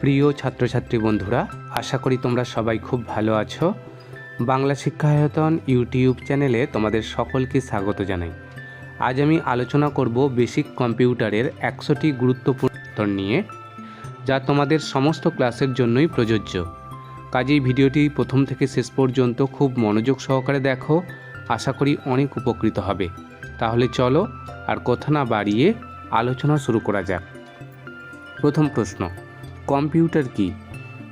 প্রিয় ছাত্রছাত্রী বন্ধুরা, আশা করি তোমরা সবাই খুব ভালো আছো। বাংলা শিক্ষায়তন ইউটিউব চ্যানেলে তোমাদের সকলকে স্বাগত জানাই। আজ আমি আলোচনা করব বেসিক কম্পিউটারের একশোটি গুরুত্বপূর্ণ নিয়ে, যা তোমাদের সমস্ত ক্লাসের জন্যই প্রযোজ্য। কাজেই ভিডিওটি প্রথম থেকে শেষ পর্যন্ত খুব মনোযোগ সহকারে দেখো, আশা করি অনেক উপকৃত হবে। তাহলে চলো, আর কথা না বাড়িয়ে আলোচনা শুরু করা যাক। প্রথম প্রশ্ন কম্পিউটার কি?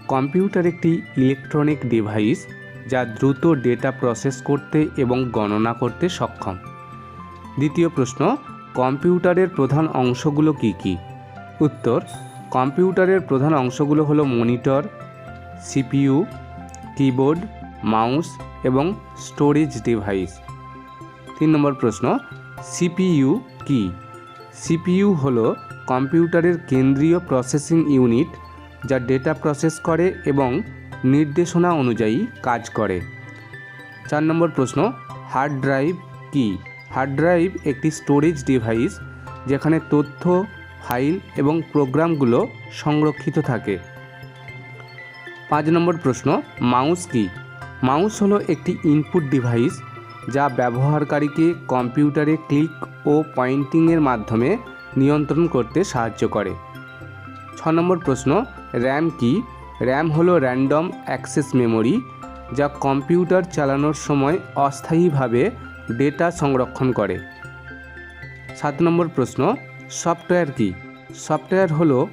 কম্পিউটার একটি ইলেকট্রনিক ডিভাইস যা দ্রুত ডেটা প্রসেস করতে এবং গণনা করতে সক্ষম। দ্বিতীয় প্রশ্ন, কম্পিউটারের প্রধান অংশগুলো কি কি? উত্তর, কম্পিউটারের প্রধান অংশগুলো হলো মনিটর, সিপিইউ, কিবোর্ড, মাউস এবং স্টোরেজ ডিভাইস। তিন নম্বর প্রশ্ন, সিপিইউ কি? সিপিইউ হলো কম্পিউটারের কেন্দ্রীয় প্রসেসিং ইউনিট যা ডেটা প্রসেস করে এবং নির্দেশনা অনুযায়ী কাজ করে। চার নম্বর প্রশ্ন, হার্ড ড্রাইভ কি? হার্ড ড্রাইভ একটি স্টোরেজ ডিভাইস যেখানে তথ্য, ফাইল এবং প্রোগ্রামগুলো সংরক্ষিত থাকে। পাঁচ নম্বর প্রশ্ন, মাউস কি? মাউস হলো একটি ইনপুট ডিভাইস যা ব্যবহারকারীকে কম্পিউটারে ক্লিক ও পয়েন্টিংয়ের মাধ্যমে নিয়ন্ত্রণ করতে সাহায্য করে। ছ নম্বর প্রশ্ন র্যাম কি? র্যাম হলো র্যান্ডম অ্যাক্সেস মেমোরি যা কম্পিউটার চালানোর সময় অস্থায়ীভাবে ডেটা সংরক্ষণ করে। সাত নম্বর প্রশ্ন, সফটওয়্যার কি? সফটওয়্যার হলো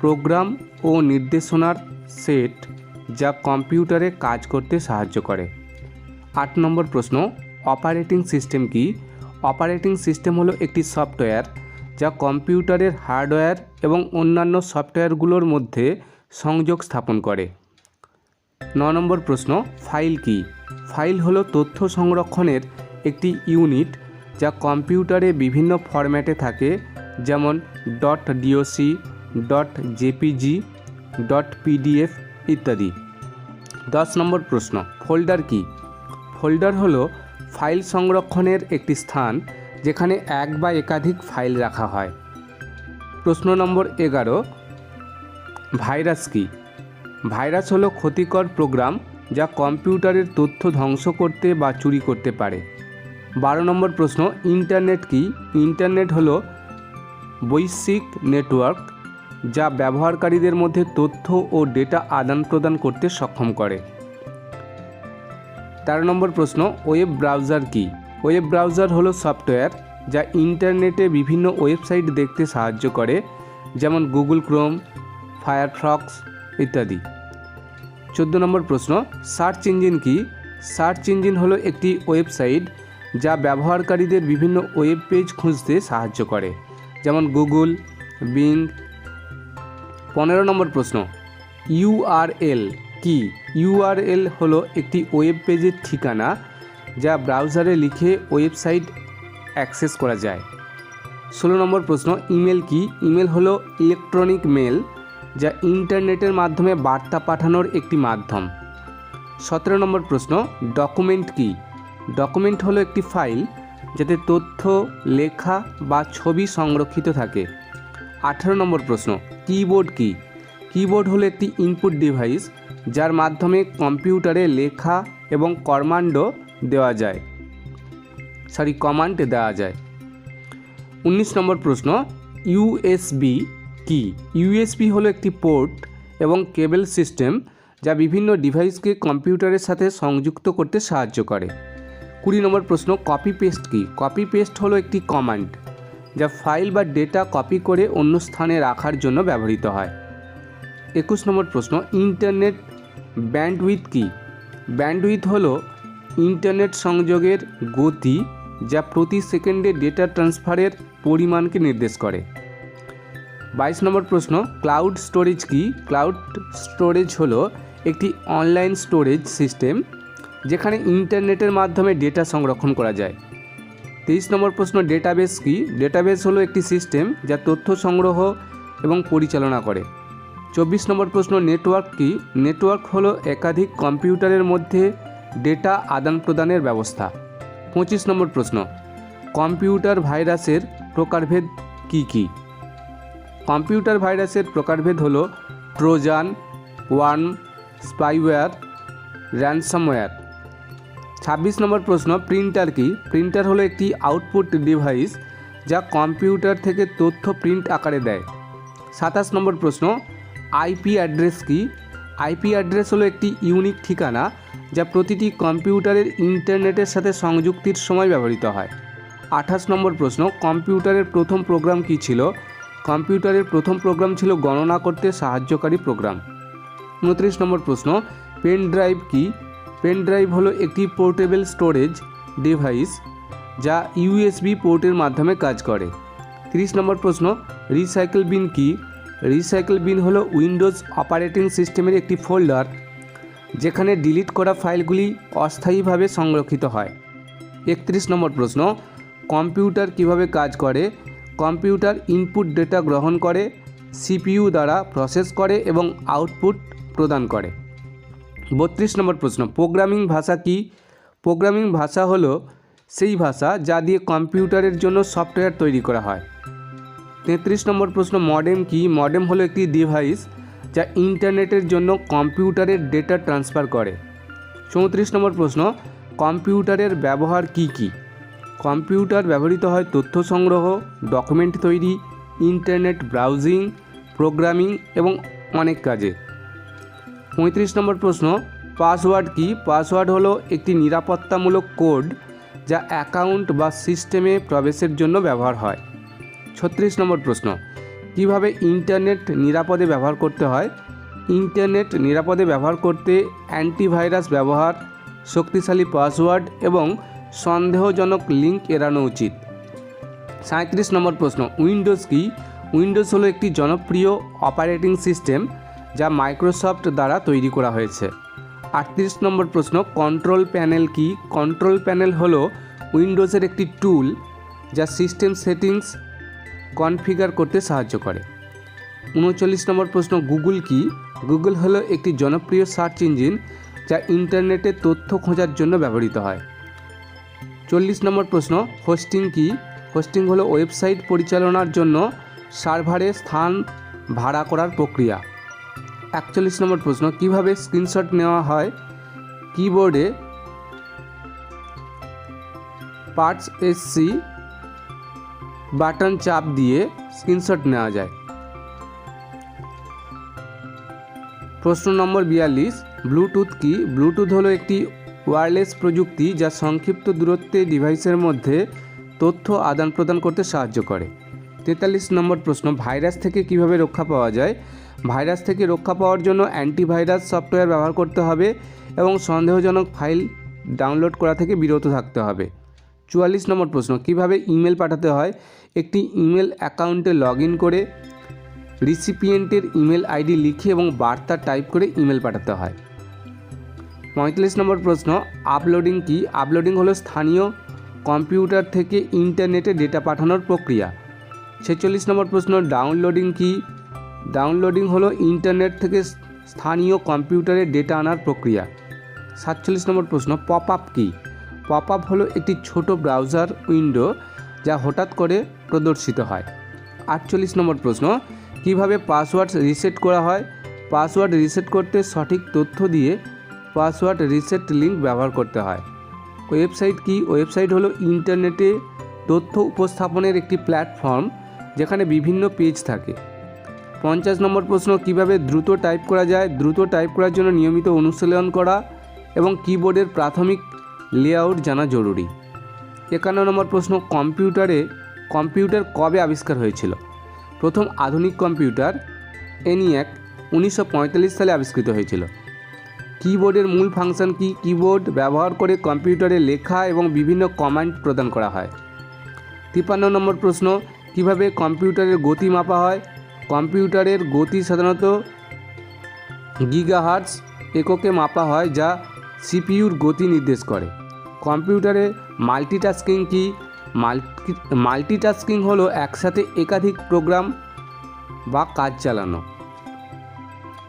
প্রোগ্রাম ও নির্দেশনার সেট যা কম্পিউটারে কাজ করতে সাহায্য করে। আট নম্বর প্রশ্ন, অপারেটিং সিস্টেম কি? অপারেটিং সিস্টেম হলো একটি সফটওয়্যার যা কম্পিউটারের হার্ডওয়্যার এবং অন্যান্য সফটওয়্যারগুলোর মধ্যে সংযোগ স্থাপন করে। ন নম্বর প্রশ্ন, ফাইল কি? ফাইল হলো তথ্য সংরক্ষণের একটি ইউনিট যা কম্পিউটারে বিভিন্ন ফরম্যাটে থাকে, যেমন. Dot DOC dot JPG dot PDF ইত্যাদি। দশ নম্বর প্রশ্ন, ফোল্ডার কি? ফোল্ডার হলো ফাইল সংরক্ষণের একটি স্থান যেখানে এক বা একাধিক ফাইল রাখা হয়। প্রশ্ন নম্বর এগারো, ভাইরাস কি? ভাইরাস হলো ক্ষতিকর প্রোগ্রাম যা কম্পিউটারের তথ্য ধ্বংস করতে বা চুরি করতে পারে। বারো নম্বর প্রশ্ন, ইন্টারনেট কি? ইন্টারনেট হলো বৈশ্বিক নেটওয়ার্ক যা ব্যবহারকারীদের মধ্যে তথ্য ও ডেটা আদান প্রদান করতে সক্ষম করে। তেরো নম্বর প্রশ্ন, ওয়েব ব্রাউজার কি? ওয়েব ব্রাউজার হলো সফটওয়্যার, যা ইন্টারনেটে বিভিন্ন ওয়েবসাইট দেখতে সাহায্য করে, যেমন গুগল ক্রোম, ফায়ারফক্স ইত্যাদি। চোদ্দ নম্বর প্রশ্ন, সার্চ ইঞ্জিন কি? সার্চ ইঞ্জিন হলো একটি ওয়েবসাইট যা ব্যবহারকারীদের বিভিন্ন ওয়েব পেজ খুঁজতে সাহায্য করে, যেমন গুগল, বিং। পনেরো নম্বর প্রশ্ন ইউআরএল কি? ইউআরএল হলো একটি ওয়েব পেজের ঠিকানা যা ব্রাউজারে লিখে ওয়েবসাইট অ্যাক্সেস করা যায়। ষোলো নম্বর প্রশ্ন, ইমেল কি? ইমেল হলো ইলেকট্রনিক মেল যা ইন্টারনেটের মাধ্যমে বার্তা পাঠানোর একটি মাধ্যম। সতেরো নম্বর প্রশ্ন, ডকুমেন্ট কি? ডকুমেন্ট হলো একটি ফাইল যাতে তথ্য, লেখা বা ছবি সংরক্ষিত থাকে। আঠেরো নম্বর প্রশ্ন, কিবোর্ড কি? কিবোর্ড হলো একটি ইনপুট ডিভাইস যার মাধ্যমে কম্পিউটারে লেখা এবং কর্মাণ্ড দেওয়া যায়। সরি কমান্ড দেওয়া যায়। উনিশ নম্বর প্রশ্ন ইউএসবি কি? ইউএসবি হলো একটি পোর্ট এবং কেবল সিস্টেম যা বিভিন্ন ডিভাইসকে কম্পিউটারের সাথে সংযুক্ত করতে সাহায্য করে। কুড়ি নম্বর প্রশ্ন কপি পেস্ট কি? কপি পেস্ট হলো একটি কমান্ড যা ফাইল বা ডেটা কপি করে অন্য স্থানে রাখার জন্য ব্যবহৃত হয়। একুশ নম্বর প্রশ্ন ইন্টারনেট ব্যান্ডউইথ কি? ব্যান্ডউইথ হলো ইন্টারনেট সংযোগের গতি যা প্রতি সেকেন্ডে ডেটা ট্রান্সফারের পরিমাণকে নির্দেশ করে। বাইশ নম্বর প্রশ্ন ক্লাউড স্টোরেজ কি? ক্লাউড স্টোরেজ হলো একটি অনলাইন স্টোরেজ সিস্টেম যেখানে ইন্টারনেটের মাধ্যমে ডেটা সংরক্ষণ করা যায়। তেইশ নম্বর প্রশ্ন ডেটাবেস কি? ডেটাবেস হলো একটি সিস্টেম যা তথ্য সংগ্রহ এবং পরিচালনা করে। চব্বিশ নম্বর প্রশ্ন নেটওয়ার্ক কি? নেটওয়ার্ক হলো একাধিক কম্পিউটারের মধ্যে ডেটা আদান প্রদানের ব্যবস্থা। পঁচিশ নম্বর প্রশ্ন, কম্পিউটার ভাইরাসের প্রকারভেদ কি কি? কম্পিউটার ভাইরাসের প্রকারভেদ হলো ট্রোজান, ওয়ার্ম স্পাইওয়্যার র্যানসামওয়্যার ছাব্বিশ নম্বর প্রশ্ন, প্রিন্টার কি? প্রিন্টার হলো একটি আউটপুট ডিভাইস যা কম্পিউটার থেকে তথ্য প্রিন্ট আকারে দেয়। সাতাশ নম্বর প্রশ্ন, আইপি অ্যাড্রেস কি? আইপি অ্যাড্রেস হলো একটি ইউনিক ঠিকানা যা প্রতিটি কম্পিউটারের ইন্টারনেটের সাথে সংযুক্তির সময় ব্যবহৃত হয়। আঠাশ নম্বর প্রশ্ন, কম্পিউটারের প্রথম প্রোগ্রাম কী ছিল? কম্পিউটারের প্রথম প্রোগ্রাম ছিল গণনা করতে সাহায্যকারী প্রোগ্রাম। উনত্রিশ নম্বর প্রশ্ন, পেন ড্রাইভ কি? পেন ড্রাইভ হলো একটি পোর্টেবল স্টোরেজ ডিভাইস যা ইউএসবি পোর্টের মাধ্যমে কাজ করে। তিরিশ নম্বর প্রশ্ন, রিসাইকেল বিন কি? রিসাইকেল বিন হলো উইন্ডোজ অপারেটিং সিস্টেমের একটি ফোল্ডার, যেখানে ডিলিট করা ফাইলগুলি অস্থায়ীভাবে সংরক্ষিত হয়। একত্রিশ নম্বর প্রশ্ন, কম্পিউটার কীভাবে কাজ করে? কম্পিউটার ইনপুট ডেটা গ্রহণ করে, সিপিইউ দ্বারা প্রসেস করে এবং আউটপুট প্রদান করে। বত্রিশ নম্বর প্রশ্ন, প্রোগ্রামিং ভাষা কি? প্রোগ্রামিং ভাষা হলো সেই ভাষা যা দিয়ে কম্পিউটারের জন্য সফটওয়্যার তৈরি করা হয়। তেত্রিশ নম্বর প্রশ্ন মডেম কি? মডেম হলো একটি ডিভাইস যা ইন্টারনেটের জন্য কম্পিউটারের ডেটা ট্রান্সফার করে। চৌত্রিশ নম্বর প্রশ্ন কম্পিউটারের ব্যবহার কি কি? কম্পিউটার ব্যবহৃত হয় তথ্য সংগ্রহ ডকুমেন্ট তৈরি ইন্টারনেট ব্রাউজিং প্রোগ্রামিং এবং অনেক কাজে। পঁয়ত্রিশ নম্বর প্রশ্ন পাসওয়ার্ড কি? পাসওয়ার্ড হলো একটি নিরাপত্তামূলক কোড যা অ্যাকাউন্ট বা সিস্টেমে প্রবেশের জন্য ব্যবহার হয়। ছত্রিশ নম্বর প্রশ্ন, কীভাবে ইন্টারনেট নিরাপদে ব্যবহার করতে হয়? ইন্টারনেট নিরাপদে ব্যবহার করতে অ্যান্টিভাইরাস ব্যবহার, শক্তিশালী পাসওয়ার্ড এবং সন্দেহজনক লিঙ্ক এড়ানো উচিত। সাঁত্রিশ নম্বর প্রশ্ন উইন্ডোজ কি? উইন্ডোজ হলো একটি জনপ্রিয় অপারেটিং সিস্টেম যা মাইক্রোসফট দ্বারা তৈরি করা হয়েছে। আটত্রিশ নম্বর প্রশ্ন কন্ট্রোল প্যানেল কি? কন্ট্রোল প্যানেল হলো উইন্ডোজের একটি টুল যা সিস্টেম সেটিংস কনফিগার করতে সাহায্য করে। উনচল্লিশ নম্বর প্রশ্ন গুগল কি? গুগল হলো একটি জনপ্রিয় সার্চ ইঞ্জিন যা ইন্টারনেটে তথ্য খোঁজার জন্য ব্যবহৃত হয়। চল্লিশ নম্বর প্রশ্ন হোস্টিং কি? হোস্টিং হলো ওয়েবসাইট পরিচালনার জন্য সার্ভারে স্থান ভাড়া করার প্রক্রিয়া। একচল্লিশ নম্বর প্রশ্ন, কীভাবে স্ক্রিনশট নেওয়া হয়? কিবোর্ডে পার্টস এসসি বাটন চাপ দিয়ে স্ক্রিনশট নেওয়া যায়। প্রশ্ন নম্বর বিয়াল্লিশ, ব্লুটুথ কি? ব্লুটুথ হলো একটি ওয়্যারলেস প্রযুক্তি যা সংক্ষিপ্ত দূরত্বে ডিভাইসের মধ্যে তথ্য আদান প্রদান করতে সাহায্য করে। তেতাল্লিশ নম্বর প্রশ্ন, ভাইরাস থেকে কীভাবে রক্ষা পাওয়া যায়? ভাইরাস থেকে রক্ষা পাওয়ার জন্য অ্যান্টিভাইরাস সফটওয়্যার ব্যবহার করতে হবে এবং সন্দেহজনক ফাইল ডাউনলোড করা থেকে বিরত থাকতে হবে। চুয়াল্লিশ নম্বর প্রশ্ন, কীভাবে ইমেল পাঠাতে হয়? একটি ইমেল অ্যাকাউন্টে লগ করে রিসিপিয়েন্টের ইমেল আইডি লিখে এবং বার্তা টাইপ করে ইমেল পাঠাতে হয়। পঁয়তাল্লিশ নম্বর প্রশ্ন, আপলোডিং কি? আপলোডিং হলো স্থানীয় কম্পিউটার থেকে ইন্টারনেটে ডেটা পাঠানোর প্রক্রিয়া। ছেচল্লিশ নম্বর প্রশ্ন, ডাউনলোডিং কি? ডাউনলোডিং হলো ইন্টারনেট থেকে স্থানীয় কম্পিউটারে ডেটা আনার প্রক্রিয়া। সাতচল্লিশ নম্বর প্রশ্ন পপ আপ কী? পপ আপ হলো একটি ছোট ব্রাউজার উইন্ডো যা হঠাৎ করে প্রদর্শিত হয়। আটচল্লিশ নম্বর প্রশ্ন, কীভাবে পাসওয়ার্ড রিসেট করা হয়? পাসওয়ার্ড রিসেট করতে সঠিক তথ্য দিয়ে পাসওয়ার্ড রিসেট লিঙ্ক ব্যবহার করতে হয়। ওয়েবসাইট কি? ওয়েবসাইট হলো ইন্টারনেটে তথ্য উপস্থাপনের একটি প্ল্যাটফর্ম যেখানে বিভিন্ন পেজ থাকে। পঞ্চাশ নম্বর প্রশ্ন, কীভাবে দ্রুত টাইপ করা যায়? দ্রুত টাইপ করার জন্য নিয়মিত অনুশীলন করা এবং কিবোর্ডের প্রাথমিক লেআউট জানা জরুরি। একান্ন নম্বর প্রশ্ন, কম্পিউটারে, কম্পিউটার কবে আবিষ্কার হয়েছিল? প্রথম আধুনিক কম্পিউটার, এনিয়াক, উনিশশো সালে আবিষ্কৃত হয়েছিল। কিবোর্ডের মূল ফাংশন কি? কিবোর্ড ব্যবহার করে কম্পিউটারে লেখা এবং বিভিন্ন কমান্ড প্রদান করা হয়। তিপ্পান্ন নম্বর প্রশ্ন, কীভাবে কম্পিউটারের গতি মাপা হয়? কম্পিউটারের গতি সাধারণত গিগাহার্টস এককে মাপা হয় যা সিপিইউর গতি নির্দেশ করে। কম্পিউটারে মাল্টিটাস্কিং কি? মাল্টি মাল্টিটাস্কিং হলো একসাথে একাধিক প্রোগ্রাম বা কাজ চালানো।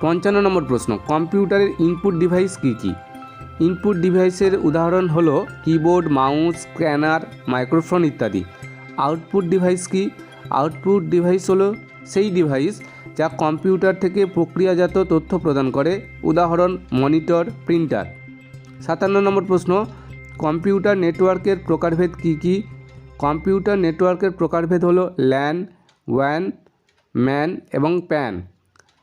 পঞ্চান্ন নম্বর প্রশ্ন, কম্পিউটারের ইনপুট ডিভাইস কী কী? ইনপুট ডিভাইসের উদাহরণ হলো কিবোর্ড, মাউস, স্ক্যানার, মাইক্রোফোন ইত্যাদি। আউটপুট ডিভাইস কি? আউটপুট ডিভাইস হলো সেই ডিভাইস যা কম্পিউটার থেকে প্রক্রিয়াজাত তথ্য প্রদান করে। উদাহরণ, মনিটর, প্রিন্টার। সাতান্ন নম্বর প্রশ্ন কম্পিউটার নেটওয়ার্কের প্রকারভেদ কী কী? কম্পিউটার নেটওয়ার্কের প্রকারভেদ হলো ল্যান, ওয়ান, ম্যান এবং প্যান।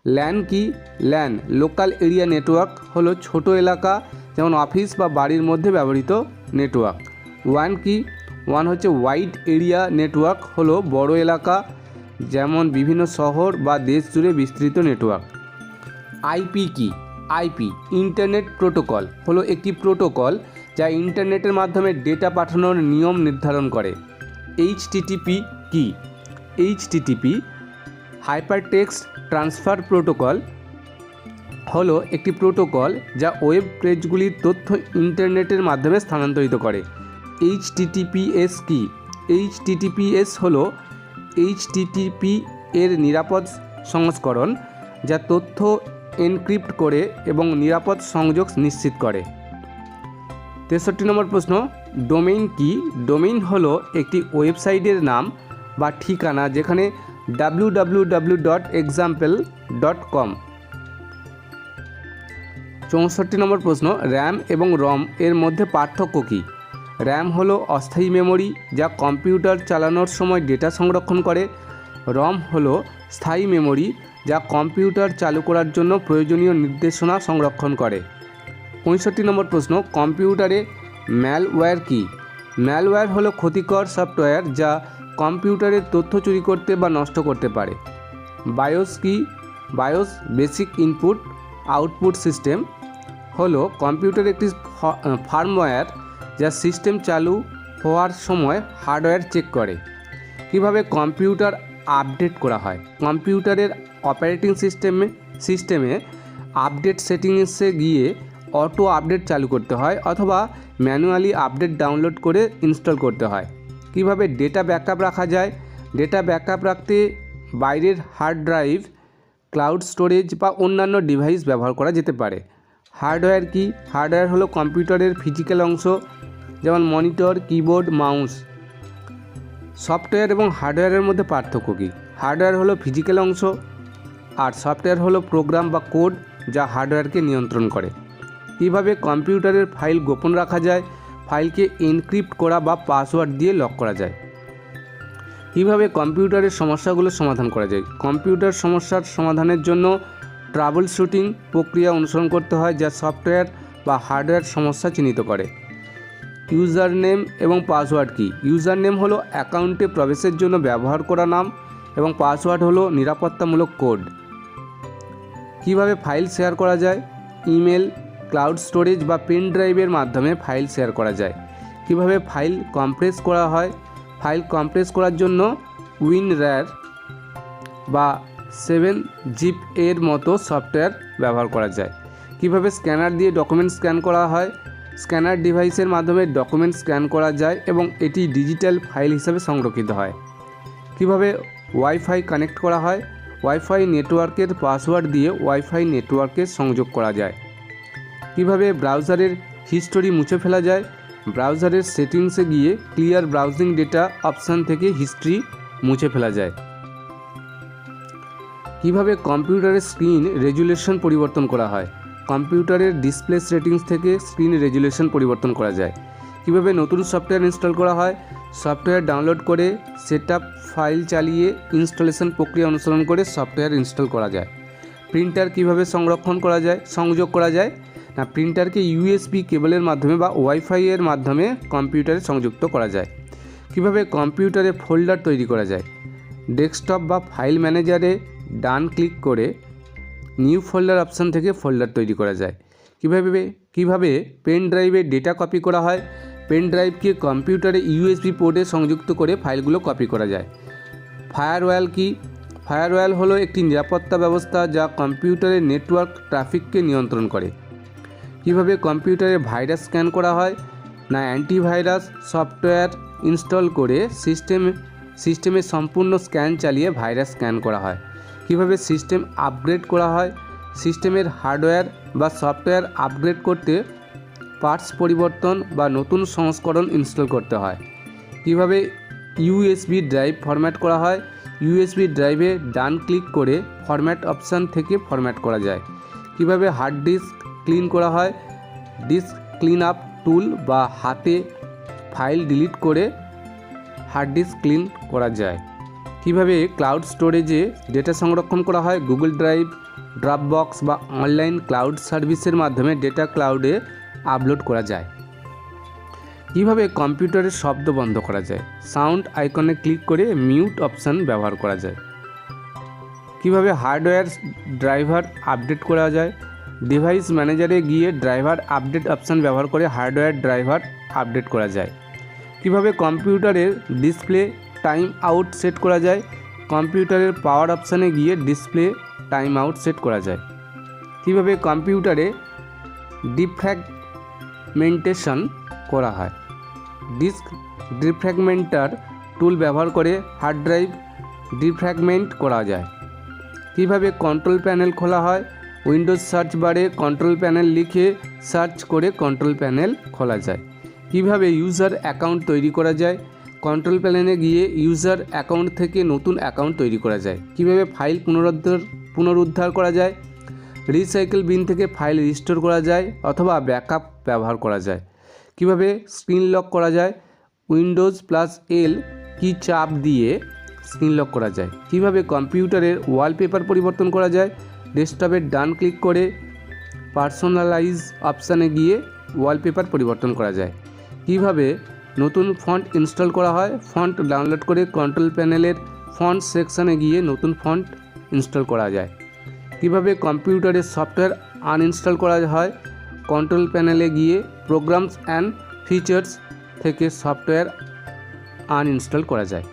ল্যান কি? ল্যান, লোকাল এরিয়া নেটওয়ার্ক হলো ছোট এলাকা, যেমন অফিস বা বাড়ির মধ্যে ব্যবহৃত নেটওয়ার্ক। ওয়ান কি? ওয়ান হচ্ছে ওয়াইড এরিয়া নেটওয়ার্ক হলো বড় এলাকা, যেমন বিভিন্ন শহর বা দেশ জুড়ে বিস্তৃত নেটওয়ার্ক। আইপি কি? আইপি ইন্টারনেট প্রোটোকল হলো একটি প্রোটোকল যা ইন্টারনেটের মাধ্যমে ডেটা পাঠানোর নিয়ম নির্ধারণ করে। এইচটিটিপি কি? এইচটিটিপি হাইপারটেক্সট ট্রান্সফার প্রোটোকল হলো একটি প্রোটোকল যা ওয়েব পেজগুলির তথ্য ইন্টারনেটের মাধ্যমে স্থানান্তরিত করে। এইচটিটিপিএস কি? এইচটিটিপিএস হলো এইচটিটিপি এর নিরাপদ সংস্করণ যা তথ্য এনক্রিপ্ট করে এবং নিরাপদ সংযোগ নিশ্চিত করে। তেষট্টি নম্বর প্রশ্ন ডোমেইন কি? ডোমেইন হলো একটি ওয়েবসাইটের নাম বা ঠিকানা যেখানে W W W dot example dot com চৌষট্টি নম্বর প্রশ্ন র্যাম এবং রম এর মধ্যে পার্থক্য কী? র্যাম হলো অস্থায়ী মেমরি যা কম্পিউটার চালানোর সময় ডেটা সংরক্ষণ করে। রম হলো স্থায়ী মেমরি যা কম্পিউটার চালু করার জন্য প্রয়োজনীয় নির্দেশনা সংরক্ষণ করে। পঁয়ষট্টি নম্বর প্রশ্ন, কম্পিউটারে ম্যালওয়্যার কি? ম্যালওয়্যার হলো ক্ষতিকর সফটওয়্যার যা কম্পিউটারের তথ্য চুরি করতে বা নষ্ট করতে পারে। বায়োস কি? BIOS basic input output system হলো কম্পিউটার একটি ফার্মওয়্যার যা সিস্টেম চালু হওয়ার সময় হার্ডওয়্যার চেক করে। কীভাবে কম্পিউটার আপডেট করা হয়? কম্পিউটারের অপারেটিং সিস্টেমে সিস্টেমে আপডেট সেটিংসে গিয়ে অটো আপডেট চালু করতে হয় অথবা ম্যানুয়ালি আপডেট ডাউনলোড করে ইনস্টল করতে হয়। কীভাবে ডেটা ব্যাকআপ রাখা যায়? ডেটা ব্যাকআপ রাখতে বাইরের হার্ড ড্রাইভ, ক্লাউড স্টোরেজ বা অন্যান্য ডিভাইস ব্যবহার করা যেতে পারে। হার্ডওয়্যার কি? হার্ডওয়্যার হলো কম্পিউটারের ফিজিক্যাল অংশ, যেমন মনিটর, কিবোর্ড, মাউস। সফটওয়্যার এবং হার্ডওয়্যারের মধ্যে পার্থক্য কী? হার্ডওয়্যার হলো ফিজিক্যাল অংশ, আর সফটওয়্যার হলো প্রোগ্রাম বা কোড যা হার্ডওয়্যারকে নিয়ন্ত্রণ করে। কীভাবে কম্পিউটারের ফাইল গোপন রাখা যায়, ফাইলকে এনক্রিপ্ট করা বা পাসওয়ার্ড দিয়ে লক করা যায়? কীভাবে কম্পিউটারের সমস্যাগুলো সমাধান করা যায়? কম্পিউটার সমস্যার সমাধানের জন্য ট্রাবল শুটিং প্রক্রিয়া অনুসরণ করতে হয় যা সফটওয়্যার বা হার্ডওয়্যার সমস্যা চিহ্নিত করে। ইউজার নেম এবং পাসওয়ার্ড কি? ইউজার নেম হলো অ্যাকাউন্টে প্রবেশের জন্য ব্যবহার করা নাম এবং পাসওয়ার্ড হলো নিরাপত্তামূলক কোড। কীভাবে ফাইল শেয়ার করা যায়? ইমেল ক্লাউড স্টোরেজ বা পেন ড্রাইভের মাধ্যমে ফাইল শেয়ার করা যায়। কীভাবে ফাইল কম্প্রেস করা হয়? ফাইল কম্প্রেস করার জন্য উইনর্যার বা সেভেন জিপ এর মতো সফটওয়্যার ব্যবহার করা যায়। কীভাবে স্ক্যানার দিয়ে ডকুমেন্ট স্ক্যান করা হয়? স্ক্যানার ডিভাইসের মাধ্যমে ডকুমেন্ট স্ক্যান করা যায় এবং এটি ডিজিটাল ফাইল হিসাবে সংরক্ষিত হয়। কীভাবে ওয়াইফাই কানেক্ট করা হয়? ওয়াইফাই নেটওয়ার্কের পাসওয়ার্ড দিয়ে ওয়াইফাই নেটওয়ার্কে সংযোগ করা যায়। কীভাবে ব্রাউজারের হিস্টোরি মুছে ফেলা যায়, ব্রাউজারের সেটিংসে গিয়ে ক্লিয়ার ব্রাউজিং ডেটা অপশান থেকে হিস্ট্রি মুছে ফেলা যায়। কীভাবে কম্পিউটারের স্ক্রিন রেজুলেশন পরিবর্তন করা হয়, কম্পিউটারের ডিসপ্লে সেটিংস থেকে স্ক্রিন রেজুলেশন পরিবর্তন করা যায়। কীভাবে নতুন সফটওয়্যার ইনস্টল করা হয় সফটওয়্যার ডাউনলোড করে সেট ফাইল চালিয়ে ইনস্টলেশন প্রক্রিয়া অনুসরণ করে সফটওয়্যার ইনস্টল করা যায়। প্রিন্টার কীভাবে সংরক্ষণ করা যায়, সংযোগ করা যায় প্রিন্টারকে ইউএসবি কেবলের মাধ্যমে বা ওয়াইফাই এর মাধ্যমে কম্পিউটারে সংযুক্ত করা যায়। কীভাবে কম্পিউটারে ফোল্ডার তৈরি করা যায়? ডেস্কটপ বা ফাইল ম্যানেজারে ডান ক্লিক করে নিউ ফোল্ডার অপশান থেকে ফোল্ডার তৈরি করা যায়। কীভাবে কীভাবে পেন ড্রাইভে ডেটা কপি করা হয়? পেন ড্রাইভকে কম্পিউটারে ইউএসবি পোর্টে সংযুক্ত করে ফাইলগুলো কপি করা যায়। ফায়ারওয়াল কি? ফায়ারওয়াল হলো একটি নিরাপত্তা ব্যবস্থা যা কম্পিউটারের নেটওয়ার্ক ট্রাফিককে নিয়ন্ত্রণ করে। কীভাবে কম্পিউটারে ভাইরাস স্ক্যান করা হয় না অ্যান্টিভাইরাস সফটওয়্যার ইনস্টল করে সিস্টেম, সিস্টেমে সম্পূর্ণ স্ক্যান চালিয়ে ভাইরাস স্ক্যান করা হয়। কীভাবে সিস্টেম আপগ্রেড করা হয়, সিস্টেমের হার্ডওয়্যার বা সফটওয়্যার আপগ্রেড করতে পার্টস পরিবর্তন বা নতুন সংস্করণ ইনস্টল করতে হয়। কীভাবে ইউএসবি ড্রাইভ ফরম্যাট করা হয়, ইউএসবি ড্রাইভে ডান ক্লিক করে ফরম্যাট অপশান থেকে ফরম্যাট করা যায়। কীভাবে হার্ড ডিস্ক ক্লিন করা হয়। ডিস্ক ক্লিন আপ টুল বা হাতে ফাইল ডিলিট করে হার্ড ডিস্ক ক্লিন করা যায়। কীভাবে ক্লাউড স্টোরেজে ডেটা সংরক্ষণ করা হয়? গুগল ড্রাইভ, ড্রপবক্স বা অনলাইন ক্লাউড সার্ভিসের মাধ্যমে ডেটা ক্লাউডে আপলোড করা যায়। কীভাবে কম্পিউটারের শব্দ বন্ধ করা যায়? সাউন্ড আইকনে ক্লিক করে মিউট অপশান ব্যবহার করা যায়। কীভাবে হার্ডওয়্যার ড্রাইভার আপডেট করা যায়? ডিভাইস ম্যানেজারে গিয়ে ড্রাইভার আপডেট অপশান ব্যবহার করে হার্ডওয়্যার ড্রাইভার আপডেট করা যায়। কীভাবে কম্পিউটারের ডিসপ্লে টাইম আউট সেট করা যায়? কম্পিউটারের পাওয়ার অপশানে গিয়ে ডিসপ্লে টাইম আউট সেট করা যায়। কীভাবে কম্পিউটারে ডিফ্র্যাগমেন্টেশন করা হয়? ডিস্ক ডিফ্র্যাগমেন্টার টুল ব্যবহার করে হার্ড ড্রাইভ ডিফ্র্যাগমেন্ট করা যায়। কীভাবে কন্ট্রোল প্যানেল খোলা হয়? উইন্ডোজ সার্চ বারে কন্ট্রোল প্যানেল লিখে সার্চ করে কন্ট্রোল প্যানেল খোলা যায়। কীভাবে ইউজার অ্যাকাউন্ট তৈরি করা যায়? কন্ট্রোল প্যানেলে গিয়ে ইউজার অ্যাকাউন্ট থেকে নতুন অ্যাকাউন্ট তৈরি করা যায়। কীভাবে ফাইল পুনরুদ্ধার পুনরুদ্ধার করা যায়? রিসাইকেল বিন থেকে ফাইল রিস্টোর করা যায় অথবা ব্যাকআপ ব্যবহার করা যায়। কীভাবে স্ক্রিন লক করা যায়? উইন্ডোজ প্লাস এল কি চাপ দিয়ে স্ক্রিন লক করা যায়? কীভাবে কম্পিউটারের ওয়ালপেপার পরিবর্তন করা যায়? ডেস্কটপের ডান ক্লিক করে পার্সোনালাইজ অপশানে গিয়ে ওয়ালপেপার পরিবর্তন করা যায়। কীভাবে? নতুন ফন্ট ইনস্টল করা হয়। ফন্ট ডাউনলোড করে কন্ট্রোল প্যানেলের ফন্ট সেকশানে গিয়ে নতুন ফন্ট ইনস্টল করা যায়। কীভাবে? কম্পিউটারের সফটওয়্যার আনইনস্টল করা হয়। কন্ট্রোল প্যানেলে গিয়ে প্রোগ্রামস অ্যান্ড ফিচার্স থেকে সফটওয়্যার আনইনস্টল করা যায়।